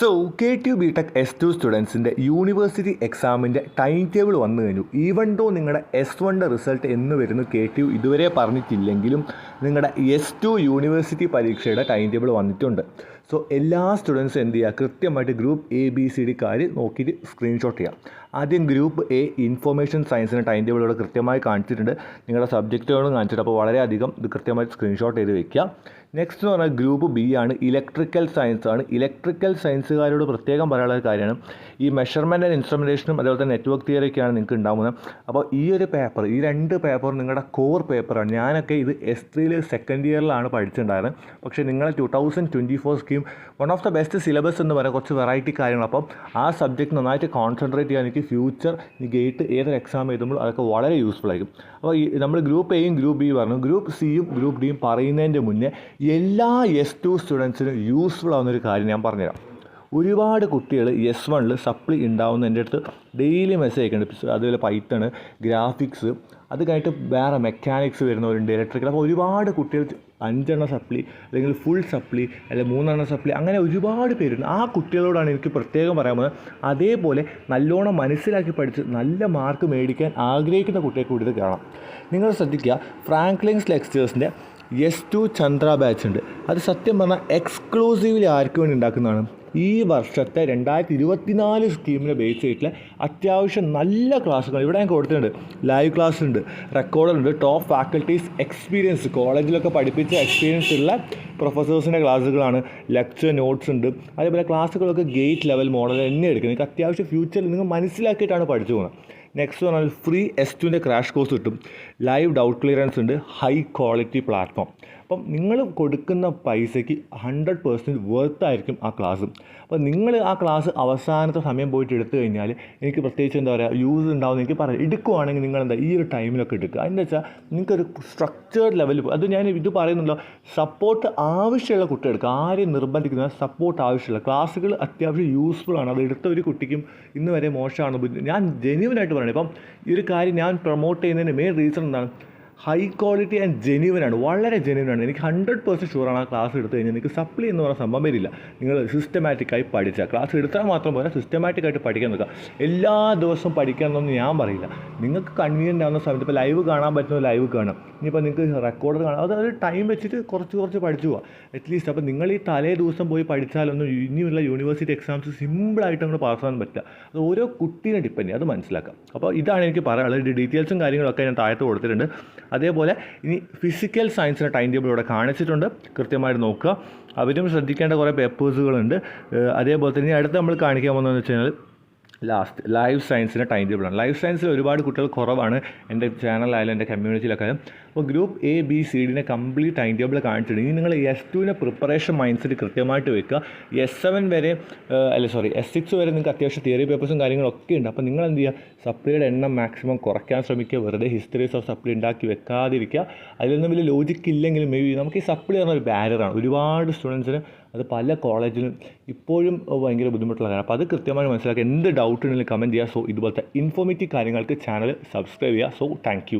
So K T B tech S two സ്റ്റുഡൻസിന്റെ university എക്സാമിന്റെ time table വന്നു കഴിഞ്ഞു. Even ഡോ നിങ്ങളുടെ എസ് വണ്ണിന്റെ റിസൾട്ട് എന്ന് വരുന്നു കെ ടി യു ഇതുവരെ പറഞ്ഞിട്ടില്ലെങ്കിലും നിങ്ങളുടെ എസ് ടു യൂണിവേഴ്സിറ്റി പരീക്ഷയുടെ ടൈം ടേബിൾ വന്നിട്ടുണ്ട്. സോ എല്ലാ സ്റ്റുഡൻസും എന്ത് ചെയ്യുക കൃത്യമായിട്ട് ഗ്രൂപ്പ് എ ബി സി ഡിക്കാർ നോക്കിയിട്ട് സ്ക്രീൻഷോട്ട് ചെയ്യാം. ആദ്യം ഗ്രൂപ്പ് എ ഇൻഫോർമേഷൻ സയൻസിന് ടൈം ടേബിൾ ഇവിടെ കൃത്യമായി കാണിച്ചിട്ടുണ്ട്. നിങ്ങളുടെ സബ്ജക്റ്റുകളും കാണിച്ചിട്ട് അപ്പോൾ വളരെയധികം ഇത് കൃത്യമായി സ്ക്രീൻഷോട്ട് ചെയ്ത് വെക്കുക. നെക്സ്റ്റ് എന്ന് പറഞ്ഞാൽ ഗ്രൂപ്പ് ബി ആണ്. ഇലക്ട്രിക്കൽ സയൻസ് ആണ്. ഇലക്ട്രിക്കൽ സയൻസുകാരോട് പ്രത്യേകം പറയാനുള്ള കാര്യമാണ്. ഈ മെഷർമെന്റ് ആൻഡ് ഇൻസ്ട്രുമെന്റേഷനും അതുപോലെ തന്നെ നെറ്റ്വർക്ക് തിയറിയൊക്കെയാണ് നിങ്ങൾക്ക് ഉണ്ടാകുന്നത് അപ്പോൾ ഈ ഒരു പേപ്പർ ഈ രണ്ട് പേപ്പർ നിങ്ങളുടെ കോർ പേപ്പറാണ് ഞാനൊക്കെ ഇത് എസ് ത്രീയിൽ സെക്കൻഡ് ഇയറിലാണ് പഠിച്ചിട്ടുണ്ടായിരുന്നത്. പക്ഷേ നിങ്ങൾ two thousand twenty four scheme one of the best syllabus എന്ന് പറയുന്ന കുറച്ച് വെറൈറ്റി കാര്യങ്ങൾ അപ്പം ആ സബ്ജക്റ്റ് നന്നായിട്ട് കോൺസെൻട്രേറ്റ് ചെയ്യാൻ എനിക്ക് ഫ്യൂച്ചർ ഈ ഗേറ്റ് ഏതൊരു എക്സാം എഴുതുമ്പോൾ അതൊക്കെ വളരെ യൂസ്ഫുൾ ആയിരിക്കും. അപ്പോൾ ഈ നമ്മൾ ഗ്രൂപ്പ് എയും ഗ്രൂപ്പ് ബി പറഞ്ഞു. ഗ്രൂപ്പ് സിയും ഗ്രൂപ്പ് ഡിയും പറയുന്നതിന്റെ മുന്നേ എല്ലാ എസ് ടു സ്റ്റുഡൻസിനും യൂസ്ഫുൾ ആവുന്നൊരു കാര്യം ഞാൻ പറഞ്ഞുതരാം. ഒരുപാട് കുട്ടികൾ എസ് വണ്ണിൽ സപ്ലി ഉണ്ടാവുന്ന എന്റെ അടുത്ത് ഡെയിലി മെസ്സേജ് അയക്കുന്നുണ്ട്. അതുപോലെ പൈത്തണ് ഗ്രാഫിക്സ് അത് കഴിഞ്ഞിട്ട് വേറെ മെക്കാനിക്സ് വരുന്നവരുണ്ട് ഇലക്ട്രിക്കൽ അപ്പോൾ ഒരുപാട് കുട്ടികൾ അഞ്ചെണ്ണം സപ്ലി അല്ലെങ്കിൽ ഫുൾ സപ്ലി അല്ലെങ്കിൽ മൂന്നെണ്ണ സപ്ലി അങ്ങനെ ഒരുപാട് പേരുണ്ട്. ആ കുട്ടികളോടാണ് എനിക്ക് പ്രത്യേകം പറയാൻ പോകുന്നത്. അതേപോലെ നല്ലോണം മനസ്സിലാക്കി പഠിച്ച് നല്ല മാർക്ക് മേടിക്കാൻ ആഗ്രഹിക്കുന്ന കുട്ടിയെ കൂടി ഇത് കാണാം. നിങ്ങൾ ശ്രദ്ധിക്കുക ഫ്രാങ്ക്ലിൻസ് ലെക്സ്റ്റേഴ്സിന്റെ എസ് ടു ചന്ദ്ര ബാച്ച് ഉണ്ട്. അത് സത്യം പറഞ്ഞാൽ എക്സ്ക്ലൂസീവ്ലി ആർക്ക് വേണ്ടി ഉണ്ടാക്കുന്നതാണ്? ഈ വർഷത്തെ രണ്ടായിരത്തി ഇരുപത്തിനാല് സ്കീമിനെ ബേസ് ചെയ്തിട്ടുള്ള അത്യാവശ്യം നല്ല ക്ലാസ്സുകൾ ഇവിടെ ഞാൻ കൊടുത്തിട്ടുണ്ട്. ലൈവ് ക്ലാസ് ഉണ്ട് റെക്കോർഡുണ്ട് ടോപ്പ് ഫാക്കൽറ്റീസ് എക്സ്പീരിയൻസ് കോളേജിലൊക്കെ പഠിപ്പിച്ച എക്സ്പീരിയൻസ് ഉള്ള പ്രൊഫസേഴ്സിന്റെ ക്ലാസ്സുകളാണ്. ലെക്ചർ നോട്ട്സ് ഉണ്ട്. അതേപോലെ ക്ലാസ്സുകളൊക്കെ ഗേറ്റ് ലെവൽ മോഡൽ തന്നെ എടുക്കുന്നത്. നിങ്ങൾക്ക് അത്യാവശ്യം ഫ്യൂച്ചറിൽ നിങ്ങൾ മനസ്സിലാക്കിയിട്ടാണ് പഠിച്ചു പോകുന്നത്. നെക്സ്റ്റ് പറഞ്ഞാൽ ഫ്രീ എസ് ടുവിന്റെ ക്രാഷ് കോഴ്സ് കിട്ടും. ലൈവ് ഡൗട്ട് ക്ലിയറൻസ് ഉണ്ട്. ഹൈ ക്വാളിറ്റി പ്ലാറ്റ്ഫോം അപ്പം നിങ്ങൾ കൊടുക്കുന്ന പൈസയ്ക്ക് ഹൺഡ്രഡ് പേഴ്സന്റ് വർത്ത് ആയിരിക്കും ആ ക്ലാസ് അപ്പോൾ നിങ്ങൾ ആ ക്ലാസ് അവസാനത്തെ സമയം പോയിട്ട് എടുത്തു കഴിഞ്ഞാൽ എനിക്ക് പ്രത്യേകിച്ച് എന്താ പറയുക യൂസ് ഉണ്ടാവുമെന്ന് എനിക്ക് പറയാം. എടുക്കുവാണെങ്കിൽ നിങ്ങൾ എന്താ ഈ ഒരു ടൈമിലൊക്കെ എടുക്കുക. എന്താ വെച്ചാൽ നിങ്ങൾക്കൊരു സ്ട്രക്ചേർഡ് ലെവലിൽ അത് ഞാൻ ഇത് പറയുന്നുണ്ടോ സപ്പോർട്ട് ആവശ്യമുള്ള കുട്ടികൾക്ക് ആരെയും നിർബന്ധിക്കുന്ന സപ്പോർട്ട് ആവശ്യമുള്ള ക്ലാസ്സുകൾ അത്യാവശ്യം യൂസ്ഫുൾ ആണ്. അത് എടുത്ത ഒരു കുട്ടിക്കും ഇന്ന് വരെ മോശമാണ് ഞാൻ ജെന്യൂനായിട്ട് പറയണേ. ഇപ്പം ഈ ഒരു കാര്യം ഞാൻ പ്രൊമോട്ട് ചെയ്യുന്നതിന് മെയിൻ റീസൺ എന്താണ്? ഹൈ ക്വാളിറ്റി ആൻഡ് ജെനുവൻ ആണ്. വളരെ ജെനുവൻ ആണ്. എനിക്ക് ഹൺഡ്രഡ് പെർസെന്റ് ഷുവറാണ് ആ ക്ലാസ് എടുത്തു കഴിഞ്ഞാൽ നിങ്ങൾക്ക് സപ്ലി എന്ന് പറയുന്ന സംഭവം വരില്ല. നിങ്ങൾ സിസ്റ്റമാറ്റിക്കായി പഠിച്ചാൽ. ക്ലാസ് എടുത്താൽ മാത്രം പോരാ സിസ്റ്റമാറ്റിക്കായിട്ട് പഠിക്കാൻ നോക്കുക. എല്ലാ ദിവസവും പഠിക്കാമെന്നൊന്നും ഞാൻ പറയില്ല. നിങ്ങൾക്ക് കൺവീനിയന്റ് ആവുന്ന സമയത്ത് ഇപ്പോൾ ലൈവ് കാണാൻ പറ്റുന്ന ലൈവ് കാണാം. ഇനിയിപ്പോൾ നിങ്ങൾക്ക് റെക്കോർഡ് കാണാം. അത് ഒരു ടൈം വെച്ചിട്ട് കുറച്ച് കുറച്ച് പഠിച്ചു പോവാം. അറ്റ്ലീസ്റ്റ് അപ്പോൾ നിങ്ങൾ ഈ തലേ ദിവസം പോയി പഠിച്ചാലൊന്നും ഇനിയുള്ള യൂണിവേഴ്സിറ്റി എക്സാംസ് സിമ്പിളായിട്ട് അങ്ങോട്ട് പാസ്സാകാൻ പറ്റില്ല. അത് ഓരോ കുട്ടീനെ ഡിപ്പെൻഡ് ചെയ്യും. അത് മനസ്സിലാക്കാം. അപ്പോൾ ഇതാണ് എനിക്ക് പറയാനുള്ളത്. ഡീറ്റെയിൽസും കാര്യങ്ങളൊക്കെ ഞാൻ താഴത്ത് കൊടുത്തിട്ടുണ്ട്. അതേപോലെ ഇനി ഫിസിക്കൽ സയൻസിന്റെ ടൈം ടേബിൾ ഇവിടെ കാണിച്ചിട്ടുണ്ട്. കൃത്യമായിട്ട് നോക്കുക. അവരും ശ്രദ്ധിക്കേണ്ട കുറേ പേപ്പേഴ്സുകളുണ്ട് അതേപോലെ തന്നെ അടുത്ത് നമ്മൾ കാണിക്കാൻ പോകുന്നതെന്ന് വെച്ച് കഴിഞ്ഞാൽ ലാസ്റ്റ് ലൈഫ് സയൻസിന്റെ ടൈം ടേബിളാണ് ലൈഫ് സയൻസിൽ ഒരുപാട് കുട്ടികൾ കുറവാണ് എന്റെ ചാനലായാലും എന്റെ കമ്മ്യൂണിറ്റിയിലൊക്കെ അപ്പോൾ ഗ്രൂപ്പ് എ ബി സി ഡിനെ കംപ്ലീറ്റ് ടൈം ടേബിൾ കാണിച്ചിട്ടുണ്ട്. ഇനി നിങ്ങൾ എസ് ടുവിനെ പ്രിപ്പറേഷൻ മൈൻഡ് സെറ്റ് കൃത്യമായിട്ട് വെക്കുക. എസ് സെവൻ വരെ അല്ല സോറി എസ് സിക്സ് വരെ നിങ്ങൾക്ക് അത്യാവശ്യം തിയറി പേപ്പേഴ്സും കാര്യങ്ങളൊക്കെ ഉണ്ട്. അപ്പോൾ നിങ്ങൾ എന്ത് ചെയ്യുക? സപ്ലിയുടെ എണ്ണം മാക്സിമം കുറയ്ക്കാൻ ശ്രമിക്കുക. വെറുതെ ഹിസ്റ്ററീസ് ഓഫ് സപ്ലി ഉണ്ടാക്കി വെക്കാതിരിക്കുക. അതിലൊന്നും വലിയ ലോജിക്ക് ഇല്ലെങ്കിലും മേ ബി നമുക്ക് ഈ സപ്ലി പറഞ്ഞ ഒരു ബാരിയറാണ് ഒരുപാട് സ്റ്റുഡൻസിന് അത് പല കോളേജിലും ഇപ്പോഴും ഭയങ്കര ബുദ്ധിമുട്ടുള്ള കാര്യം. അപ്പോൾ അത് കൃത്യമായി മനസ്സിലാക്കുക. എന്ത് ഡൗട്ട് ഉണ്ടെങ്കിലും കമന്റ് ചെയ്യുക. സോ ഇതുപോലത്തെ ഇൻഫോർമേറ്റീവ് കാര്യങ്ങൾക്ക് ചാനൽ സബ്സ്ക്രൈബ് ചെയ്യുക. So thank